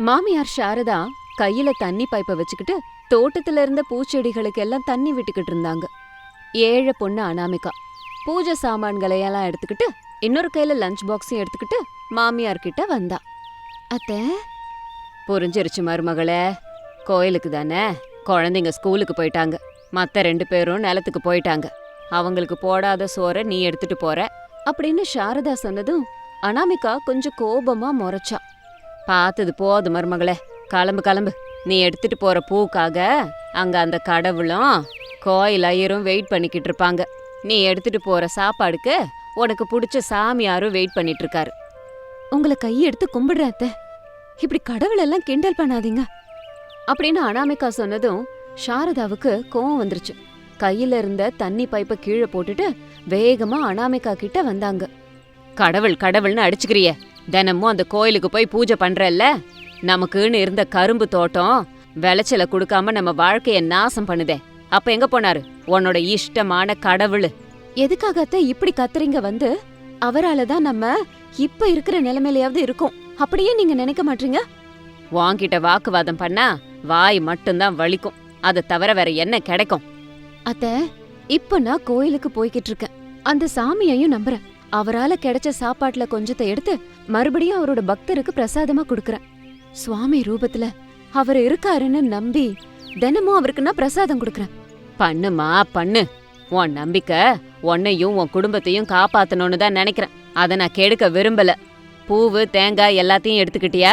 மாமியார் சாரதா கையில தண்ணி பைப்பை வச்சுக்கிட்டு தோட்டத்துல இருந்த பூச்செடிகளுக்கு எல்லாம் தண்ணி விட்டுக்கிட்டு இருந்தாங்க. ஏழை பொண்ணு அனாமிகா. பூஜை சாமான்களை எல்லாம் எடுத்துக்கிட்டு இன்னொரு கையில லஞ்ச் பாக்ஸையும் எடுத்துக்கிட்டு மாமியார் கிட்ட வந்தா. அத்தை? புரிஞ்சிருச்சு மருமகளே. கோயிலுக்கு தானே? குழந்தைங்க ஸ்கூலுக்கு போயிட்டாங்க. மத்த ரெண்டு பேரும் நிலத்துக்கு போயிட்டாங்க. அவங்களுக்கு போடாத சோற நீ எடுத்துட்டு போற. அப்படின்னு சாரதா சொன்னதும் அனாமிகா கொஞ்சம் கோபமா முறைச்சா. பார்த்தது போதும் மருமகளே கிளம்பு கிளம்பு. நீ எடுத்துட்டு போற பூக்காக அங்க அந்த கடவுளும் கோயில் ஐயரும் வெயிட் பண்ணிக்கிட்டு இருப்பாங்க. நீ எடுத்துட்டு போற சாப்பாடுக்கு உனக்கு பிடிச்ச சாமியாரும் வெயிட் பண்ணிட்டு இருக்காரு. உங்களை கையெடுத்து கும்பிடுறேன் அத்தை. இப்படி கடவுளெல்லாம் கிண்டல் பண்ணாதீங்க. அப்படின்னு அனாமிகா சொன்னதும் சாரதாவுக்கு கோவம் வந்துருச்சு. கையில இருந்த தண்ணி பைப்பை கீழே போட்டுட்டு வேகமா அனாமிகா கிட்ட வந்தாங்க. கடவுள் கடவுள்னு அடிச்சுக்கிறிய. தினமும் அந்த கோயிலுக்கு போய் பூஜை பண்றல்ல? நமக்குன்னு இருந்த கரும்பு தோட்டம் விளைச்சல கொடுக்காம நம்ம வாழ்க்கைய நாசம் பண்ணுதே. அப்ப எங்க போனாரு? உன்னோட இஷ்டமான கடவுள். எதுக்காக அத்தை இப்படி கத்துறீங்க வந்து? அவரால தான் நம்ம இப்ப இருக்கிற நிலைமையிலயாவது இருக்கோம். அப்படியே நீங்க நினைக்க மாட்டீங்க? வாங்கிட்ட வாக்குவாதம் பண்ணா வாய் மட்டும்தான் வலிக்கும். அதை தவிர வேற என்ன கிடைக்கும்? அத்த இப்ப நான் கோயிலுக்கு போய்கிட்டு இருக்கேன். அந்த சாமியையும் நம்புறேன். அவரால கிடைச்ச சாப்பாட்டுல கொஞ்சத்தை எடுத்து மறுபடியும் அவரோட பக்தருக்கு பிரசாதமா கொடுக்கறேன். சுவாமி ரூபத்துல அவர் இருக்காருன்னு நம்பி தினமும் அவருக்கு நான் பிரசாதம் கொடுக்கறேன். பண்ணுமா பண்ணு. உன் நம்பிக்கை உன்னையும் உன் குடும்பத்தையும் காப்பாத்தணும்னு தான் நினைக்கிறேன். அதை நான் கெடுக்க விரும்பல. பூவு தேங்காய் எல்லாத்தையும் எடுத்துக்கிட்டியா?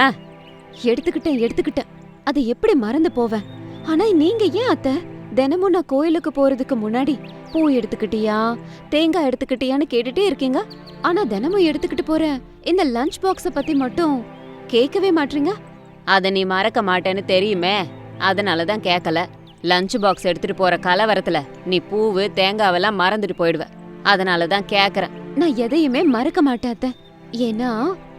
எடுத்துக்கிட்டேன் எடுத்துக்கிட்டேன். அதை எப்படி மறந்து போவேன்? ஆனா நீங்க ஏன் அத்தை? தினமும் நான் கோயிலுக்கு போறதுக்கு முன்னாடி பூ எடுத்துக்கிட்டியா? தேங்காய் எடுத்துக்கிட்டியான்னு கேட்டுட்டே இருக்கீங்க? ஆனா தினமும் எடுத்துக்கிட்டு போற இந்த லஞ்ச் பாக்ஸ பத்தி மட்டும் கேட்கவே மாட்டீங்க அத நீ மறக்க மாட்டேன்னு தெரியுமே. அதனால தான் கேட்கல. லஞ்ச் பாக்ஸ் எடுத்துட்டு போற கலவரத்துல நீ பூவு தேங்காவெல்லாம் மறந்துட்டு போயிடுவ. அதனால தான் கேக்குறேன் நான் எதையுமே மறக்க மாட்டேன். ஏன்னா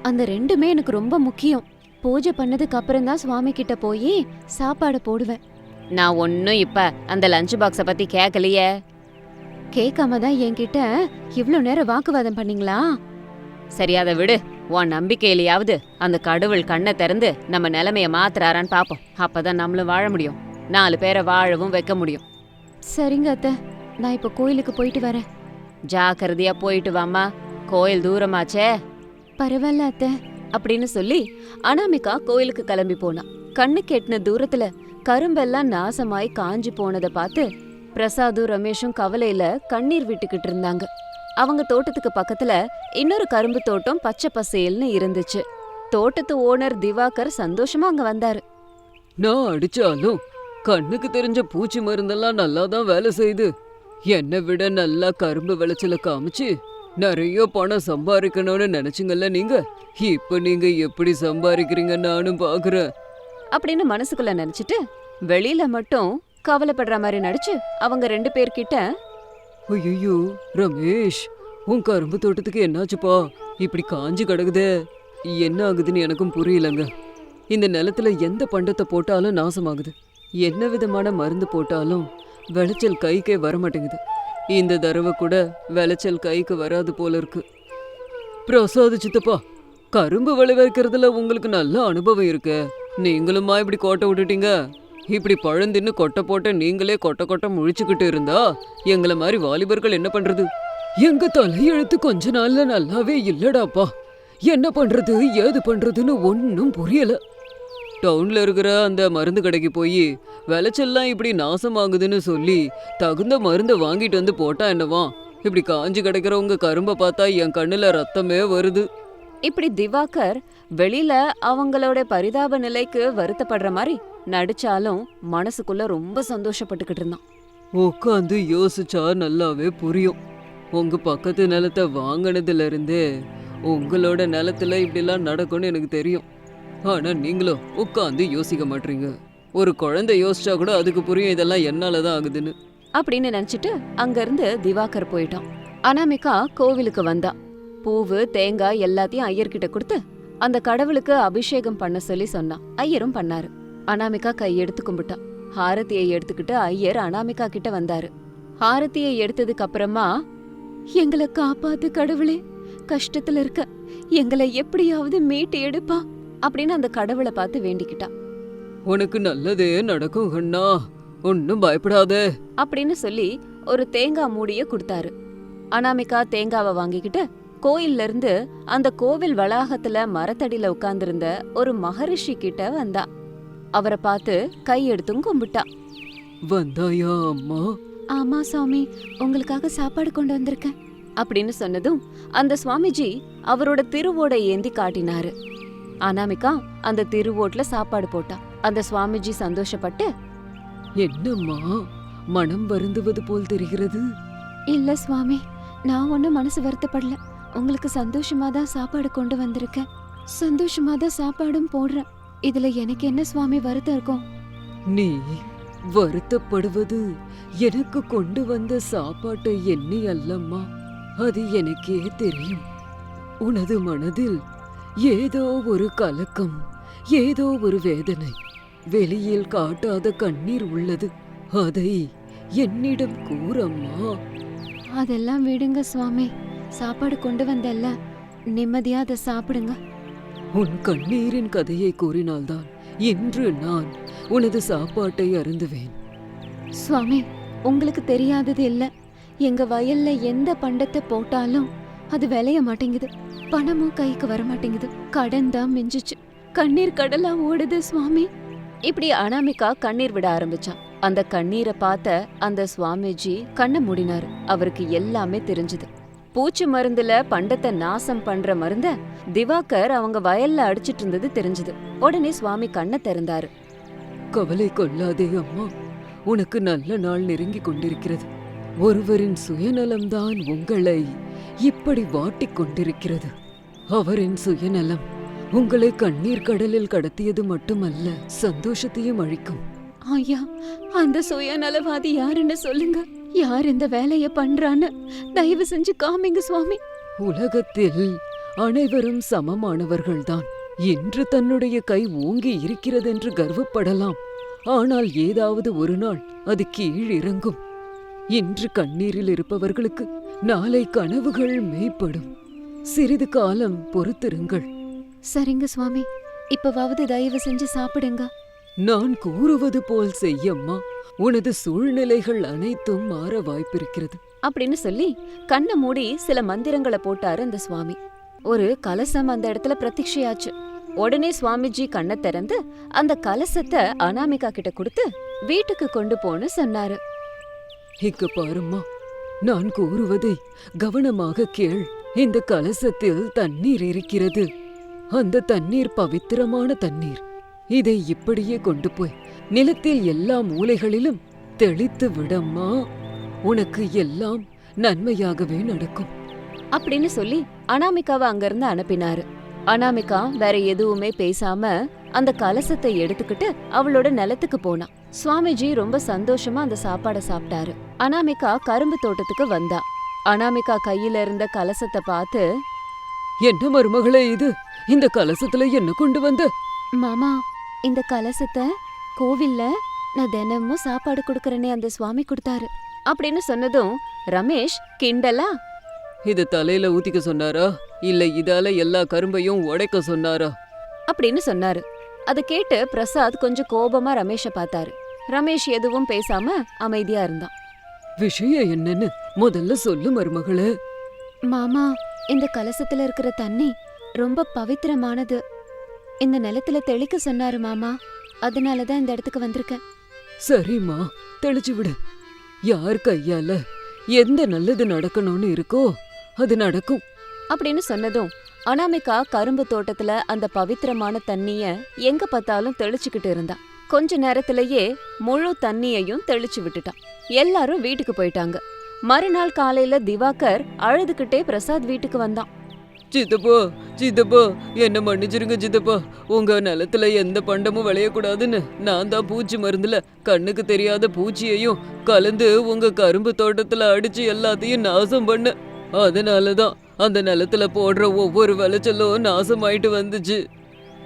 அந்த ரெண்டுமே எனக்கு ரொம்ப முக்கியம். பூஜை பண்ணதுக்கு அப்புறம் தான் சுவாமி கிட்ட போய் சாப்பாடு போடுவேன். நான் ஒன்னும் இப்ப அந்த லஞ்ச் பாக்ஸ பத்தி கேட்கலையே. கேட்காம தான் என்கிட்ட இவ்ளோ நேரம் வாக்குவாதம் பண்ணீங்களா? சரி அதை விடு. உன் நம்பிக்கையிலயாவது அந்த கடவுள் கண்ணை திறந்து நம்ம நிலைமைய மாத்துறாரான்னு பாப்போம். அப்பதான் நம்மளும் வாழ முடியும். நாலு பேரை வாழவும் வைக்க முடியும். சரிங்க அத்தை. நான் இப்ப கோயிலுக்கு போயிட்டு வரேன். ஜாக்கிரதையா போயிட்டு வாம்மா. கோயில் தூரமாச்சே. பரவாயில்ல அத்தை. அப்படின்னு சொல்லி அனாமிகா கோயிலுக்கு கிளம்பி போனா. கண்ணு கெட்டின தூரத்துல கரும்பெல்லாம் நாசமாய் காஞ்சு போனதை பார்த்து பிரசாதும் ரமேஷும் கவலையில கண்ணீர் விட்டுக்கிட்டு இருந்தாங்க. அவங்க தோட்டத்துக்கு பக்கத்துல இன்னொரு கரும்பு தோட்டம் பச்சை பசேல்னு இருந்துச்சு. தோட்டத்து ஓனர் திவாகர் சந்தோஷமா அங்க வந்தாரு. நான் அடிச்சாலும் கண்ணுக்கு தெரிஞ்ச பூச்சி மருந்தெல்லாம் நல்லா தான் வேலை செய்யுது என்னை விட நல்லா கரும்பு விளைச்சல காமிச்சு நிறைய பணம் சம்பாதிக்கணும்னு நினைச்சுங்கல்ல நீங்க? இப்ப நீங்க எப்படி சம்பாதிக்கிறீங்க நானும் பாக்குறேன். அப்படின்னு மனசுக்குள்ள நினைச்சிட்டு வெளியில மட்டும் கவலைப்படுற மாதிரி நடிச்சு அவங்க ரெண்டு பேர்கிட்ட ஐயோ ரமேஷ் உன் கரும்பு தோட்டத்துக்கு என்னாச்சுப்பா? இப்படி காஞ்சு கிடக்குதே. என்ன ஆகுதுன்னு எனக்கும் புரியலங்க. இந்த நிலத்துல எந்த பண்டத்தை போட்டாலும் நாசமாகுது. என்ன விதமான மருந்து போட்டாலும் விளைச்சல் கைக்கே வர மாட்டேங்குது இந்த தடவை கூட விளைச்சல் கைக்கு வராது போல இருக்கு. பிரசாத் சித்தப்பா கரும்பு விளைவிக்கிறதுல உங்களுக்கு நல்ல அனுபவம் இருக்கு. நீங்களுமா இப்படி கோட்டை விட்டுட்டீங்க? இப்படி பழந்தின்னு கொட்டை போட்ட நீங்களே கொட்டை கொட்டை முழிச்சுக்கிட்டு இருந்தா எங்களை மாதிரி வாலிபர்கள் என்ன பண்றது? எங்க தலையெழுத்து கொஞ்ச நாள்ல நல்லாவே இல்லடாப்பா. என்ன பண்றது ஏது பண்றதுன்னு ஒன்றும் புரியல. டவுன்ல இருக்கிற அந்த மருந்து கடைக்கு போய் விளைச்செல்லாம் இப்படி நாசமாகுதுன்னு சொல்லி தகுந்த மருந்தை வாங்கிட்டு வந்து போட்டா என்னவா? இப்படி காஞ்சு கிடைக்கிறவங்க கரும்பை பார்த்தா என் கண்ணுல ரத்தமே வருது. இப்படி திவாகர் வெளியில அவங்களோட பரிதாப நிலைக்கு வருத்தப்படுற மாதிரி நடிச்சாலும் மனசுக்குள்ள ரொம்ப சந்தோஷப்பட்டுக்கிட்டு இருந்தான். உட்காந்து யோசிச்சா நல்லாவே புரியும். உங்க பக்கத்து நிலத்தை வாங்கினதுல இருந்தே உங்களோட நிலத்துல இப்படிலாம் நடக்கும்னு எனக்கு தெரியும். ஆனா நீங்களும் உட்காந்து யோசிக்க மாட்டீங்க. ஒரு குழந்தை யோசிச்சா கூட அதுக்கு புரியும் இதெல்லாம் என்னால தான் ஆகுதுன்னு. அப்படின்னு நினைச்சிட்டு அங்கிருந்து திவாகர் போயிட்டான். அனாமிகா கோவிலுக்கு வந்தா. பூவு தேங்காய் எல்லாத்தையும் ஐயர்கிட்ட கொடுத்து அந்த கடவுளுக்கு அபிஷேகம் பண்ண சொல்லி சொன்னான் ஐயரும் பண்ணாரு. அனாமிகா கையெடுத்து கும்பிட்டா. ஹாரதியை எடுத்துக்கிட்டு ஐயர் அனாமிகா கிட்ட வந்தாரு. ஹாரதியை எடுத்ததுக்கு அப்புறமா எங்களை காப்பாத்து கடவுளே கஷ்டத்துல இருக்க எங்களை எப்படியாவது மீட்டு எடுப்பா அப்படின்னு அந்த கடவுளை பார்த்து வேண்டிக்கிட்டா. உனக்கு நல்லதே நடக்கும் கண்ணா ஒன்னும் பயப்படாதே. அப்படின்னு சொல்லி ஒரு தேங்காய் மூடிய கொடுத்தாரு. அனாமிகா தேங்காவை வாங்கிக்கிட்டு கோயில்ல இருந்து அந்த கோவில் வளாகத்துல மரத்தடியில உட்கார்ந்திருந்த ஒரு மகரிஷி கிட்ட வந்தா. அவரை பார்த்து கையெடுத்தும் கும்பிட்டா. வந்தாயா அம்மா? ஆமா சாமி உங்களுக்காக சாப்பாடு கொண்டு வந்திருக்கேன் அப்படின்னு சொன்னதும் அந்த சுவாமிஜி அவரோட திருவோடை ஏந்தி காட்டினாரு. அனாமிகா அந்த திருவோட்ல சாப்பாடு போட்டா. அந்த சுவாமிஜி சந்தோஷப்பட்டு என்னம்மா மனம் வருந்துவது போல் தெரிகிறது? இல்ல சுவாமி நான் ஒன்னும் மனசு வருத்தப்படல. உங்களுக்கு சந்தோஷமா தான் சாப்பாடு கொண்டு வந்திருக்கேன். சந்தோஷமா தான் சாப்பாடும் போடுறேன். இதுல எனக்கு என்ன சுவாமி வருத்தம் இருக்கும்? நீ வருத்தப்படுவது எனக்கு கொண்டு வந்த சாப்பாட்டை எண்ணி அல்லம்மா. அது எனக்கே தெரியும். உனது மனதில் ஏதோ ஒரு கலக்கம் ஏதோ ஒரு வேதனை வெளியில் காட்டாத கண்ணீர் உள்ளது. அதை என்னிடம் கூறம்மா. அதெல்லாம் விடுங்க சுவாமி. சாப்பாடு கொண்டு வந்தல்ல. நிம்மதியா அதை சாப்பிடுங்க. உன் கண்ணீரின் கதையை கூறினால்தான் இன்று நான் உனது சாப்பாட்டை அருந்துவேன். சுவாமி உங்களுக்கு தெரியாதது இல்ல. எங்க வயல்ல எந்த பண்டத்தை போட்டாலும் அது விளைய மாட்டேங்குது. பணமும் கைக்கு வர மாட்டேங்குது. கடன் தான் மிஞ்சிச்சு. கண்ணீர் கடலா ஓடுது சுவாமி. இப்படி அனாமிகா கண்ணீர் விட ஆரம்பிச்சா. அந்த கண்ணீரை பார்த்த அந்த சுவாமிஜி கண்ணை மூடினாரு. அவருக்கு எல்லாமே தெரிஞ்சது. பூச்சி மருந்துல பண்டத்தை நாசம் பண்ற மருந்த திவாகர் அவங்க வயல்ல அடிச்சிட்டு இருந்தது தெரிஞ்சது. உடனே சுவாமி கண்ணை திறந்தாரு. கவலை கொள்ளாதே அம்மா. உனக்கு நல்ல நாள் நெருங்கிக் கொண்டிருக்கிறது. ஒருவரின் சுயநலம்தான் உங்களை இப்படி வாட்டிக் கொண்டிருக்கிறது. அவரின் சுயநலம் உங்களை கண்ணீர் கடலில் கடத்தியது மட்டுமல்ல சந்தோஷத்தையும் அழிக்கும். ஐயா அந்த சுயநலவாதி யாருன்னு சொல்லுங்க. யார் இந்த வேலைய பண்றான்னு தயவு செஞ்சு காமிங்க சுவாமி. உலகத்தில் அனைவரும் சமமானவர்கள்தான். இன்று தன்னுடைய கை ஓங்கி இருக்கிறதென்று கர்வப்படலாம். ஆனால் ஏதாவது ஒரு நாள் அது கீழ் இறங்கும் இன்று கண்ணீரில் இருப்பவர்களுக்கு நாளை கனவுகள் மேய்ப்படும். சிறிது காலம் பொறுத்திருங்கள். சரிங்க சுவாமி. இப்பவாவது தயவு செஞ்சு சாப்பிடுங்க. நான் கூறுவது போல் செய்யம்மா. உனது சூழ்நிலைகள் அனைத்தும் மாற வாய்ப்பிருக்கிறது. அப்படின்னு சொல்லி கண்ணை மூடி சில மந்திரங்களை போட்டாரு அந்த சுவாமி. ஒரு கலசம் அந்த இடத்துல பிரத்யட்சையாச்சு. உடனே சுவாமிஜி கண்ணை திறந்து அந்த கலசத்தை அனாமிகா கிட்ட கொடுத்து வீட்டுக்கு கொண்டு போன்னு சொன்னாரு. இங்க பாரும்மா நான் கூறுவதை கவனமாக கேள். இந்த கலசத்தில் தண்ணீர் இருக்கிறது. அந்த தண்ணீர் பவித்திரமான தண்ணீர். இதை இப்படியே கொண்டு போய் நிலத்தில் எல்லா மூலைகளிலும் தெளித்து விடம்மா. உனக்கு எல்லாம் நன்மையாகவே நடக்கும். அப்படின்னு சொல்லி அனாமிகாவை அங்கிருந்து அனுப்பினாரு. அனாமிகா வேற எதுவுமே பேசாம அந்த கலசத்தை எடுத்துக்கிட்டு அவளோட நிலத்துக்கு போனா. சுவாமிஜி ரொம்ப சந்தோஷமா அந்த சாப்பாட சாப்பிட்டாரு. அனாமிகா கரும்பு தோட்டத்துக்கு வந்தா. அனாமிகா கையில இருந்த கலசத்தை பார்த்து என்ன மருமகளே இது? இந்த கலசத்துல என்ன கொண்டு வந்த? மாமா இந்த கலசத்தை கோவில்ல நான் தினமும் சாப்பாடு கொடுக்கறேனே அந்த சுவாமி கொடுத்தாரு. அப்படின்னு சொன்னதும் ரமேஷ் கிண்டலா? இது தலையில ஊத்திக்க சொன்னாரா? இல்ல இதால எல்லா கரும்பையும் உடைக்க சொன்னாரா? அப்படின்னு சொன்னாரு. அதை கேட்டு பிரசாத் கொஞ்சம் கோபமா ரமேஷ பார்த்தாரு. ரமேஷ் எதுவும் பேசாம அமைதியா இருந்தான். விஷயம் என்னன்னு முதல்ல சொல்லு மருமகளே. மாமா இந்த கலசத்துல இருக்கிற தண்ணி ரொம்ப பவித்திரமானது. இந்த நிலத்துல தெளிக்க சொன்னாரு மாமா. அதனாலதான் இந்த இடத்துக்கு வந்திருக்கேன். சரிம்மா தெளிச்சு விடு. யார் கையால எந்த நல்லது நடக்கணும்னு இருக்கோ அது நடக்கும். அப்படின்னு சொன்னதும் அனாமிகா கரும்பு தோட்டத்துல அந்த பவித்திரமான தண்ணிய எங்க பார்த்தாலும் தெளிச்சுக்கிட்டு இருந்தா. கொஞ்ச நேரத்திலேயே முழு தண்ணியையும் தெளிச்சு விட்டுட்டான். எல்லாரும் வீட்டுக்கு போயிட்டாங்க. மறுநாள் காலையில திவாகர் அழுதுகிட்டே பிரசாத் வீட்டுக்கு வந்தான். சித்தப்பா சித்தப்பா என்ன மன்னிச்சிருங்க சித்தப்பா உங்க நிலத்துல எந்த பண்டமும் விளையக்கூடாதுன்னு நான் தான் பூச்சி மருந்துல கண்ணுக்கு தெரியாத பூச்சியையும் கலந்து உங்க கரும்பு தோட்டத்துல அடிச்சு எல்லாத்தையும் நாசம் பண்ண. அதனாலதான் அந்த நிலத்துல போடுற ஒவ்வொரு விளைச்சலும் நாசமாயிட்டு வந்துச்சு.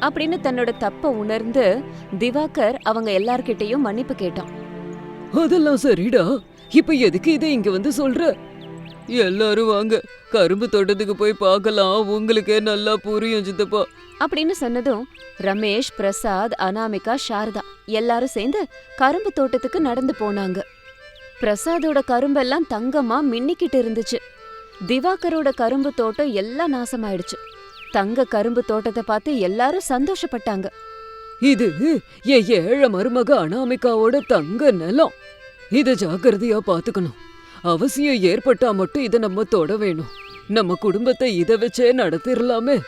அப்படின்னு தன்னோட தப்ப உணர்ந்து திவாகர் அவங்க எல்லார்கிட்டயும் மன்னிப்பு கேட்டான். அதெல்லாம் சரிடா. இப்ப எதுக்கு இதை இங்க வந்து சொல்ற? எல்லாரும் வாங்க. கரும்பு தோட்டத்துக்கு போய் பார்க்கலாம். உங்களுக்கே நல்லா புரியும் சித்தப்பா. அப்படின்னு சொன்னதும் ரமேஷ் பிரசாத் அனாமிகா சாரதா எல்லாரும் சேர்ந்து கரும்பு தோட்டத்துக்கு நடந்து போனாங்க. பிரசாதோட கரும்பெல்லாம் தங்கமா மின்னிக்கிட்டு இருந்துச்சு. திவாகரோட கரும்பு தோட்டம் எல்லாம் நாசமாயிடுச்சு. தங்க கரும்பு தோட்டத்தை பார்த்து எல்லாரும் சந்தோஷப்பட்டாங்க. இது என் ஏழை மருமக அனாமிகாவோட தங்க நிலம். இத ஜாக்கிரதையா பாத்துக்கணும் அவசியம் ஏற்பட்டா மட்டும் இதை நம்ம தொட வேணும். நம்ம குடும்பத்தை இத வச்சே நடத்திடலாமே.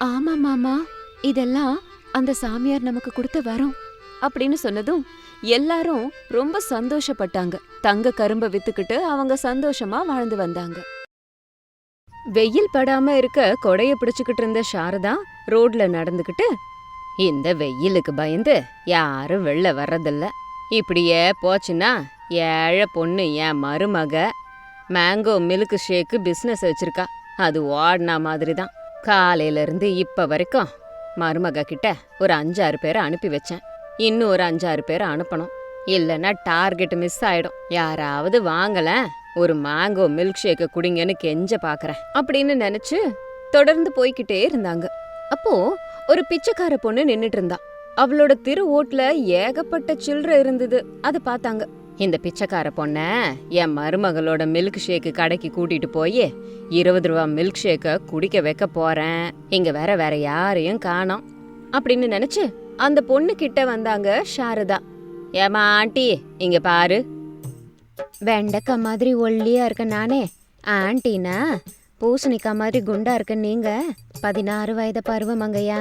ஆமா மாமா. இதெல்லாம் அந்த சாமியார் நமக்கு கொடுத்த வரம். அப்படின்னு சொன்னதும் எல்லாரும் ரொம்ப சந்தோஷப்பட்டாங்க. தங்க கரும்ப வித்துக்கிட்டு அவங்க சந்தோஷமா வாழ்ந்து வந்தாங்க. வெயில் படாம இருக்க கொடைய பிடிச்சுக்கிட்டு இருந்த சாரதா ரோட்ல நடந்துக்கிட்டு இந்த வெயிலுக்கு பயந்து யாரும் வெளில வர்றதில்ல. இப்படியே போச்சுன்னா ஏழை பொண்ணு என் மருமக மேங்கோ மில்க் ஷேக்கு பிஸ்னஸ் வச்சிருக்கா. அது ஓடினா மாதிரி தான் காலையில இருந்து இப்ப வரைக்கும் மருமக கிட்ட ஒரு அஞ்சாறு பேரை அனுப்பி வச்சேன். இன்னும் ஒரு அஞ்சாறு பேரை அனுப்பணும். இல்லைன்னா டார்கெட் மிஸ் ஆயிடும். யாராவது வாங்கல ஒரு மேங்கோ மில்க் ஷேக்க குடிங்கன்னு கெஞ்ச பாக்குறேன் அப்படின்னு நினைச்சு தொடர்ந்து போய்கிட்டே இருந்தாங்க. அப்போ ஒரு பிச்சைக்கார பொண்ணு நின்னுட்டு இருந்தா. அவளோட திரு ஓட்டுல ஏகப்பட்ட சில்லறை இருந்தது. அதை பார்த்தாங்க. இந்த பிச்சைக்கார பொண்ணை என் மருமகளோட மில்க் ஷேக்கு கடைக்கு கூட்டிட்டு போய் இருபது ரூபா மில்க் ஷேக்கை குடிக்க வைக்க போறேன். இங்க வேற வேற யாரையும் காணோம். அப்படின்னு நினைச்சு அந்த பொண்ணு கிட்ட வந்தாங்க சாரதா. ஏமா ஆண்டி இங்க பாரு. வெண்டைக்காய் மாதிரி ஒல்லியா இருக்க நானே. ஆண்டினா பூசணிக்கா மாதிரி குண்டா இருக்க நீங்க? பதினாறு வயது பருவமங்கையா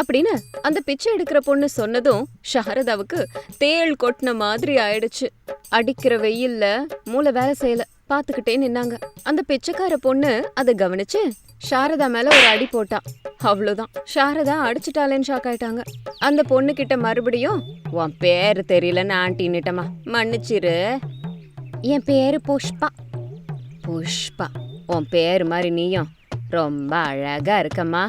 அப்படின்னு அந்த பிச்சை எடுக்கிற பொண்ணு சொன்னதும் சாரதாவுக்கு தேள் கொட்டின மாதிரி ஆயிடுச்சு. அடிக்கிற வெயில்ல மூளை வேலை செய்யல. பாத்துக்கிட்டே நின்னாங்க. அந்த பிச்சைக்கார பொண்ணு அதை கவனிச்சு சாரதா மேல ஒரு அடி போட்டா. அவ்வளோதான் சாரதா அடிச்சுட்டாலேன்னு ஷாக் ஆயிட்டாங்க. அந்த பொண்ணு கிட்ட மறுபடியும் உன் பேரு தெரியலன்னு ஆண்டின்னுட்டமா மன்னிச்சிரு. என் பேரு புஷ்பா. புஷ்பா? உன் பேரு மாதிரி நீயும் ரொம்ப அழகா இருக்கம்மா.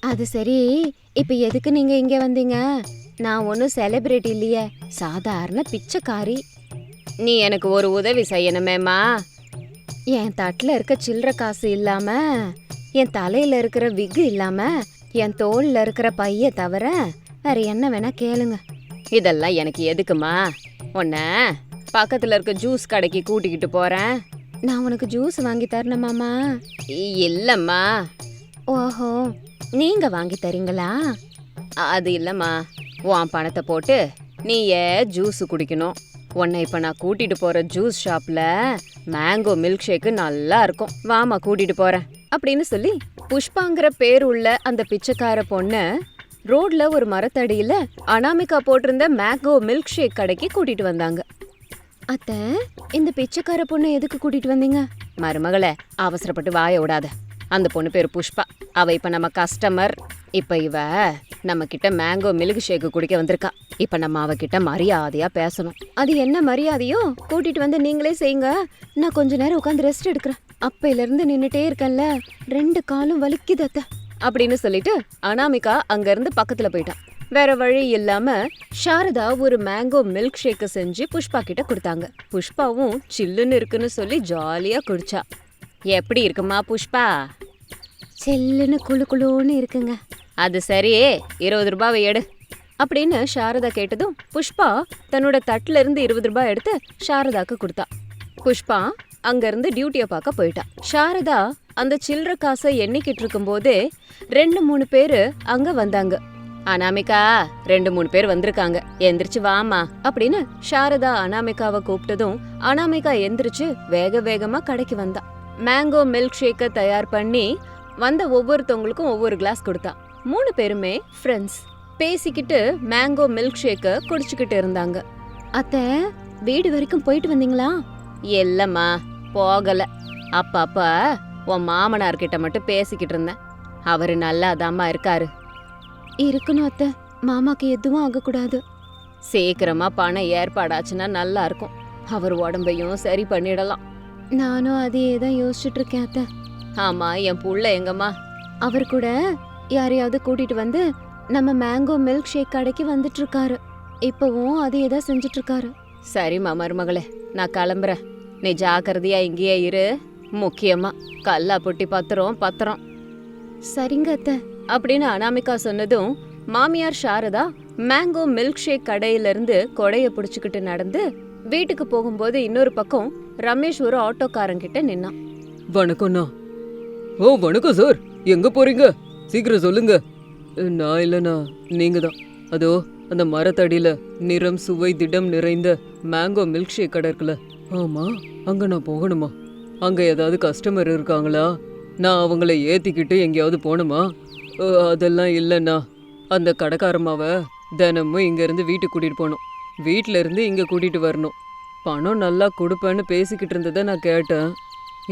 அது சரி. இப்ப எதுக்கு நீங்க இங்க வந்தீங்க? நான் ஒன்றும் செலிபிரிட்டி இல்லையே. சாதாரண பிச்சைக்காரி. நீ எனக்கு ஒரு உதவி செய்யணுமேம்மா. என் தட்டில் இருக்க சில்லற காசு இல்லாம என் தலையில இருக்கிற விக்கு இல்லாம என் தோல்ல இருக்கிற பைய தவிர வேற என்ன வேணா கேளுங்க. இதெல்லாம் எனக்கு எதுக்குமா? உன்ன பக்கத்துல இருக்க ஜூஸ் கடைக்கு கூட்டிக்கிட்டு போறேன். நான் உனக்கு ஜூஸ் வாங்கி தரணுமாமா இல்லம்மா. ஓஹோ நீங்க வாங்கி தரீங்களா? அது இல்லம்மா. உன் பணத்தை போட்டு நீ ஏன் ஜூஸ் குடிக்கணும். உன்னை இப்ப நான் கூட்டிட்டு போற ஜூஸ் ஷாப்ல மேங்கோ மில்க் ஷேக்கு நல்லா இருக்கும். வாமா கூட்டிட்டு போறேன். அப்படின்னு சொல்லி புஷ்பாங்கிற பேர் உள்ள அந்த பிச்சைக்கார பொண்ண ரோட்ல ஒரு மரத்தடியில அனாமிகா போட்டிருந்த மேங்கோ மில்க் ஷேக் கடைக்கு கூட்டிட்டு வந்தாங்க. அத்த இந்த பிச்சைக்கார பொண்ணை எதுக்கு கூட்டிட்டு வந்தீங்க? மருமகளே அவசரப்பட்டு வாய விடாத அந்த பொண்ணு பேர் புஷ்பா. அவள் இப்போ நம்ம கஸ்டமர் இப்போ இவ நம்ம மேங்கோ மில்க் ஷேக்கு குடிக்க வந்திருக்கா. இப்போ நம்ம அவகிட்ட மரியாதையாக பேசணும். அது என்ன மரியாதையோ? கூட்டிகிட்டு வந்து நீங்களே செய்யுங்க. நான் கொஞ்ச நேரம் உட்காந்து ரெஸ்ட் எடுக்கிறேன். அப்பையிலேருந்து நின்றுட்டே இருக்கேன்ல. ரெண்டு காலும் வலிக்குது அப்படின்னு சொல்லிட்டு அனாமிகா அங்கேருந்து பக்கத்தில் போயிட்டான் வேற வழி இல்லாம சாரதா ஒரு மேங்கோ மில்க் ஷேக்கு செஞ்சு புஷ்பா கிட்ட கொடுத்தாங்க. புஷ்பாவும் சில்லுன்னு இருக்குன்னு சொல்லி ஜாலியா குடிச்சா. எப்படி இருக்குமா புஷ்பா? சில்லுன்னு குளு குளுன்னு இருக்குங்க. அது சரி இருபது ரூபாவை எடு. அப்படின்னு சாரதா கேட்டதும் புஷ்பா தன்னோட தட்டுல இருந்து இருபது ரூபாய் எடுத்து சாரதாக்கு கொடுத்தா. புஷ்பா அங்க இருந்து டியூட்டிய பார்க்க போயிட்டா. சாரதா அந்த சில்லற காசை எண்ணிக்கிட்டு இருக்கும்போதே ரெண்டு மூணு பேரு அங்க வந்தாங்க. அனாமிகா ரெண்டு மூணு பேர் வந்திருக்காங்க. எந்திரிச்சு வாமா அப்படின்னு சாரதா அனாமிகாவை கூப்பிட்டதும் அனாமிகா எந்திரிச்சு வேக வேகமா கடைக்கு வந்தா. மேங்கோ மில்க் ஷேக்க தயார் பண்ணி வந்த ஒவ்வொருத்தவங்களுக்கும் ஒவ்வொரு கிளாஸ் கொடுத்தா. மூணு பேருமே ஃப்ரெண்ட்ஸ் பேசிக்கிட்டு மேங்கோ மில்க் ஷேக்க குடிச்சுக்கிட்டு இருந்தாங்க. அத்தை வீடு வரைக்கும் போயிட்டு வந்தீங்களா? இல்லம்மா போகல. அப்பப்ப உன் மாமனார் கிட்ட மட்டும் பேசிக்கிட்டு இருந்தேன். அவரு நல்லாதாம்மா இருக்காரு. இருக்கணும் அத்தை. மாமாக்கு எதுவும் ஆகக்கூடாது. சீக்கிரமா பணம் ஏற்பாடாச்சுன்னா நல்லா இருக்கும். அவர் உடம்பையும் சரி பண்ணிடலாம். நானும் அதையே தான் யோசிச்சுட்டு இருக்கேன் அத்தை. ஆமா என் புள்ள எங்கம்மா? அவர் கூட யாரையாவது கூட்டிட்டு வந்து நம்ம மேங்கோ மில்க் ஷேக் கடைக்கு வந்துட்டு இருக்காரு இப்பவும் அதையே தான் செஞ்சுட்டு இருக்காரு சரிம்மா மருமகளே நான் கிளம்புறேன். நீ ஜாக்கிரதையா இங்கேயே இரு. முக்கியமா கல்லா புட்டி பத்திரம் பத்திரம். சரிங்க அத்தை. அப்படின்னு அனாமிகா சொன்னதும் மாமியார் சாரதா மேங்கோ மில்க் ஷேக் கடையில இருந்து கொடைய புடிச்சுக்கிட்டு நடந்து வீட்டுக்கு போகும்போது இன்னொரு பக்கம் ரமேஷ் ஒரு ஆட்டோக்காரங்கிட்ட நின்னான். வணக்கம்ண்ணா. ஓ வணக்கம் சார். எங்க போறீங்க? சீக்கிரம் சொல்லுங்க. நான் இல்லைண்ணா நீங்க தான் அதோ அந்த மரத்தடியில நிறம் சுவை திடம் நிறைந்த மேங்கோ மில்க் ஷேக் கடை இருக்குல்ல. ஆமா அங்க நான் போகணுமா? அங்க ஏதாவது கஸ்டமர் இருக்காங்களா? நான் அவங்கள ஏத்திக்கிட்டு எங்கேயாவது போகணுமா? அதெல்லாம் இல்லைண்ணா. அந்த கடைக்காரமாவை தினமும் இங்கேருந்து வீட்டுக்கு கூட்டிகிட்டு போகணும். வீட்டிலேருந்து இங்கே கூட்டிகிட்டு வரணும். பணம் நல்லா கொடுப்பேன்னு பேசிக்கிட்டு இருந்ததை நான் கேட்டேன்.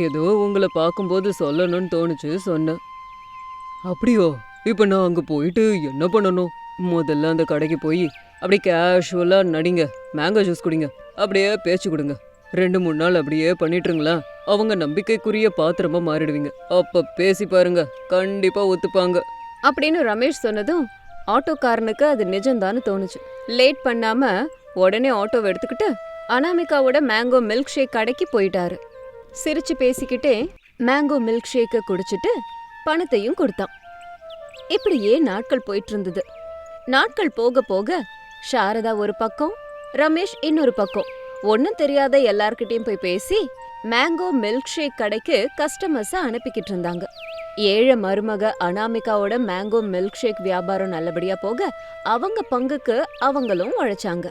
ஏதோ உங்களை பார்க்கும்போது சொல்லணும்னு தோணுச்சு சொன்னேன். அப்படியோ இப்போ நான் அங்கே போயிட்டு என்ன பண்ணணும்? முதல்ல அந்த கடைக்கு போய் அப்படியே கேஷுவலாக நடிங்க மேங்கோ ஜூஸ் குடிங்க அப்படியே பேச்சு கொடுங்க. ரெண்டு மூணு நாள் அப்படியே பண்ணிட்டுருங்களா? அவங்க நம்பிக்கைக்குரிய பாத்திரமா மாறிடுவீங்க. அப்போ பேசி பாருங்க கண்டிப்பாக ஒத்துப்பாங்க. அப்படின்னு ரமேஷ் சொன்னதும் ஆட்டோக்காரனுக்கு அது நிஜம்தான்னு தோணுச்சு. லேட் பண்ணாமல் உடனே ஆட்டோவை எடுத்துக்கிட்டு அனாமிகாவோட மேங்கோ மில்க் ஷேக் கடைக்கு போயிட்டாரு. சிரிச்சு பேசிக்கிட்டே மேங்கோ மில்க் ஷேக்கை குடிச்சிட்டு பணத்தையும் கொடுத்தான். இப்படியே நாட்கள் போயிட்டு இருந்தது நாட்கள் போக போக சாரதா ஒரு பக்கம் ரமேஷ் இன்னொரு பக்கம். ஒன்றும் தெரியாத எல்லார்கிட்டயும் போய் பேசி மேங்கோ மில்க் ஷேக் கடைக்கு கஸ்டமர்ஸை அனுப்பிக்கிட்டு இருந்தாங்க. ஏழை மருமக அனாமிகாவோட மேங்கோ மில்க் ஷேக் வியாபாரம் நல்லபடியாக போக அவங்க பங்குக்கு அவங்களும் உழைச்சாங்க.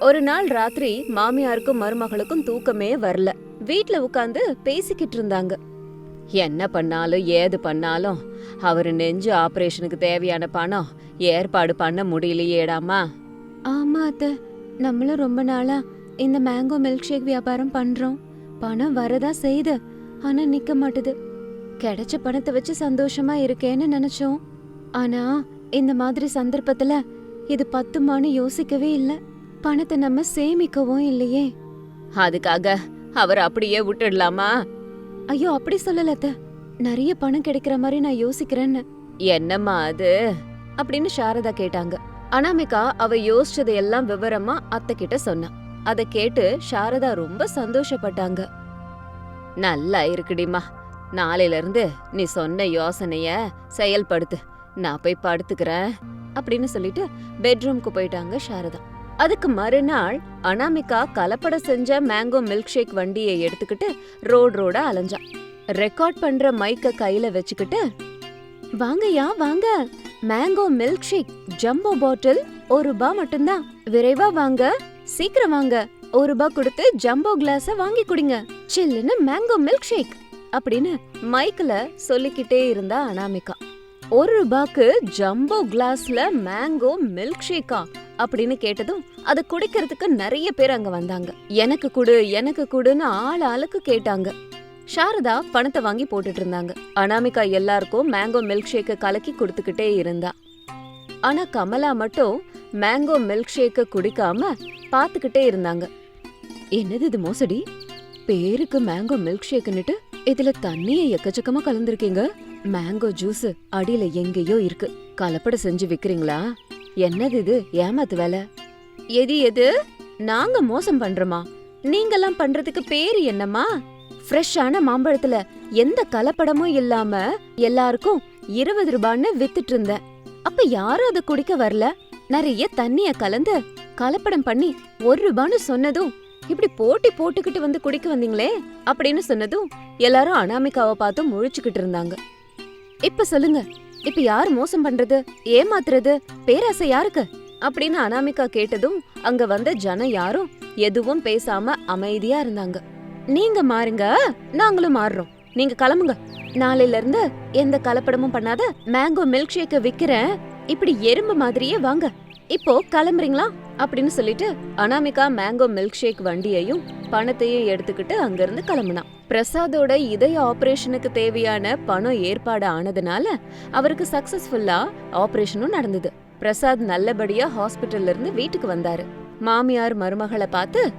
ஒரு நாள் ராத்திரி மாமியாருக்கும் மருமகளுக்கும் தூக்கமே வரல. வீட்ல உட்காந்து பேசிக்கிட்டு இருந்தாங்க. என்ன பண்ணாலும் ஏது பண்ணாலும் அவர் நெஞ்சு ஆபரேஷனுக்கு தேவையான பணம் ஏற்பாடு பண்ண முடியலையேடாமா? ஆமா அத்த நம்மளும் ரொம்ப நாளா இந்த மேங்கோ மில்க் ஷேக் வியாபாரம் பண்றோம். பணம் வரதா செய்யுது ஆனா நிக்க மாட்டுது. கிடைச்ச பணத்தை வச்சு சந்தோஷமா இருக்கேன்னு நினைச்சோம். ஆனா இந்த மாதிரி சந்தர்ப்பத்துல இது பத்துமான்னு யோசிக்கவே இல்லை. பணத்தை நம்ம சேமிக்கவும் இல்லையே. அதுக்காக அவர் அப்படியே விட்டுடலாமா? ஐயோ அப்படி சொல்லல அத்த. நிறைய பணம் கிடைக்கிற மாதிரி நான் யோசிக்கிறேன்னு. என்னம்மா அது? அப்படின்னு சாரதா கேட்டாங்க. அனாமிகா அவ யோசிச்சதை எல்லாம் விவரமா அத்தை கிட்ட சொன்னா. அத கேட்டு சாரதா ரொம்ப சந்தோஷப்பட்டாங்க. நல்லா இருக்குடிமா நாளையில இருந்து நீ சொன்ன யோசனைய செயல்படுத்து. நான் போய் படுத்துக்கிறேன் அப்படின்னு சொல்லிட்டு பெட்ரூம்க்கு போயிட்டாங்க சாரதா. அதுக்கு மறுநாள் அனாமிகா கலப்படம் செஞ்ச மேங்கோ மில்க் ஷேக் வண்டியை எடுத்துக்கிட்டு ரோட் ரோடா அலைஞ்சா ரெக்கார்ட் பண்ற மைக்க கையில வச்சுக்கிட்டு வாங்கயா வாங்க. Mango milk shake jumbo bottle ஒரு ரூபா மட்டும்தான். விரைவா வாங்க. சீக்கிரம் வாங்க. ஒரு ரூபா கொடுத்து ஜம்போ கிளாஸ வாங்கி குடிங்க. சில்லுன்னு மேங்கோ மில்க் ஷேக் அப்படின்னு மைக்ல சொல்லிக்கிட்டே இருந்தா அனாமிகா. ஒரு ரூபாக்கு ஜம்போ கிளாஸ்ல மேங்கோ மில்க் ஷேக்கா அப்படின்னு கேட்டதும் அதை குடிக்கிறதுக்கு நிறைய பேர் அங்க வந்தாங்க. எனக்கு குடு எனக்கு குடுன்னு ஆள் ஆளுக்கு கேட்டாங்க. சாரதா பணத்தை வாங்கி போட்டுட்டு இருந்தாங்க. அனாமிகா எல்லாருக்கும் மேங்கோ மில்க் ஷேக்கை கலக்கி கொடுத்துக்கிட்டே இருந்தா. ஆனா கமலா மட்டும் மேங்கோ மில்க் ஷேக்கை குடிக்காம பாத்துக்கிட்டே இருந்தாங்க. என்னது இது மோசடி? பேருக்கு மேங்கோ மில்க் ஷேக்குன்னுட்டு இதுல தண்ணிய எக்கச்சக்கமா கலந்துருக்கீங்க. மேங்கோ ஜூஸ் அடியில எங்கேயோ இருக்கு. கலப்படம் செஞ்சு விக்கிறீங்களா? என்னது இது? ஏமாத்து வேலை? எது எது? நாங்க மோசம் பண்றோமா? நீங்கெல்லாம் பண்றதுக்கு பேரு என்னம்மா? ஃப்ரெஷ்ஷான மாம்பழத்துல எந்த கலப்படமும் இல்லாம எல்லாருக்கும் இருபது ரூபான்னு வித்துட்டு இருந்தேன். அப்ப யாரும் அதை குடிக்க வரல? நிறைய தண்ணிய கலந்து கலப்படம் பண்ணி ஒரு ரூபான்னு சொன்னதும் இப்படி போட்டி போட்டுக்கிட்டு வந்து குடிக்க வந்தீங்களே? அப்படின்னு சொன்னதும் எல்லாரும் அனாமிகாவை பார்த்து முழிச்சுக்கிட்டு இருந்தாங்க. இப்ப சொல்லுங்க இப்ப யார் மோசம் பண்றது? ஏமாத்துறது? பேராசை யாருக்கு? அப்படின்னு அனாமிகா கேட்டதும் அங்க வந்த ஜனம் யாரும் எதுவும் பேசாம அமைதியா இருந்தாங்க. நீங்க மாறுங்க. நாங்களும் மாறுறோம். நீங்க கிளம்புங்க. நாளையில இருந்து எந்த கலப்படமும் பண்ணாத மேங்கோ மில்க் ஷேக்க விக்கிறேன். இப்படி எறும்பு மாதிரியே வாங்க. இப்போ கிளம்புறீங்களா? அப்படின்னு சொல்லிட்டு அனாமிகா மேங்கோ மில்க் ஷேக் வண்டியையும் பணத்தையும் எடுத்துக்கிட்டு அங்கிருந்து கிளம்புனான் பிரசாதோட இதய ஆபரேஷனுக்கு தேவையான பணம் ஏற்பாடு ஆனதுனால அவருக்கு சக்சஸ்ஃபுல்லா ஆபரேஷனும் நடந்தது. பிரசாத் நல்லபடியா ஹாஸ்பிட்டல்ல இருந்து வீட்டுக்கு வந்தாரு. மாமியார் மருமகளை பார்த்து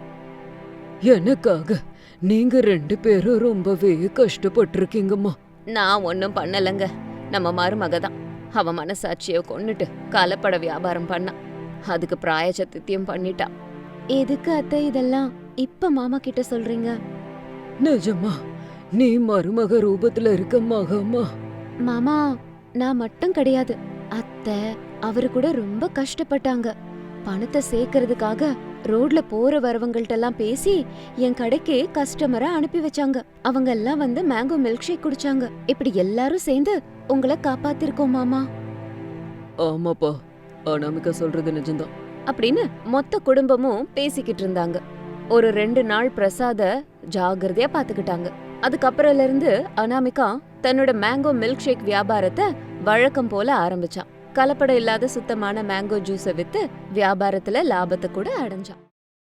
எனக்காக நீங்க ரெண்டு பேரும் ரொம்பவே கஷ்டப்பட்டிருக்கீங்கம்மா. நான் ஒன்னும் பண்ணலங்க. நம்ம மருமக தான் அவ மனசாட்சிய கொன்னுட்டு கலப்பட வியாபாரம் பண்ணா. அதுக்கு பிராயச்சத்தியம் பண்ணிட்டா. எதுக்கு அத்தை இதெல்லாம்? இப்ப மாமா கிட்ட சொல்றீங்க? நிஜமா? நீ மருமக ரூபத்துல இருக்க மகம்மா மாமா நான் மட்டும் கிடையாது. அத்தை அவரு கூட ரொம்ப கஷ்டப்பட்டாங்க. பணத்தை சேர்க்கறதுக்காக ரோட்ல போற வரவங்கள்ட்ட எல்லாம் பேசி என் கடைக்கு கஸ்டமரை அனுப்பி வச்சாங்க. அவங்க எல்லாம் வந்து மேங்கோ மில்க் ஷேக் குடிச்சாங்க. இப்படி எல்லாரும் சேர்ந்து உங்களை காப்பாத்திருக்கோம் மாமா. ஆமாப்பா. அனாமிகா சொல்றது நிஜம்தான். அப்படின்னு மொத்த குடும்பமும் பேசிக்கிட்டு இருந்தாங்க. ஒரு ரெண்டு நாள் பிரசாத ஜாகிரதையா பாத்துக்கிட்டாங்க. அதுக்கப்புறம்ல இருந்து அனாமிகா தன்னோட மேங்கோ மில்க் ஷேக் வியாபாரத்தை வழக்கம் போல ஆரம்பிச்சான். கலப்படம் இல்லாத சுத்தமான மேங்கோ ஜூஸை வித்து வியாபாரத்துல லாபத்தை கூட அடைஞ்சான்.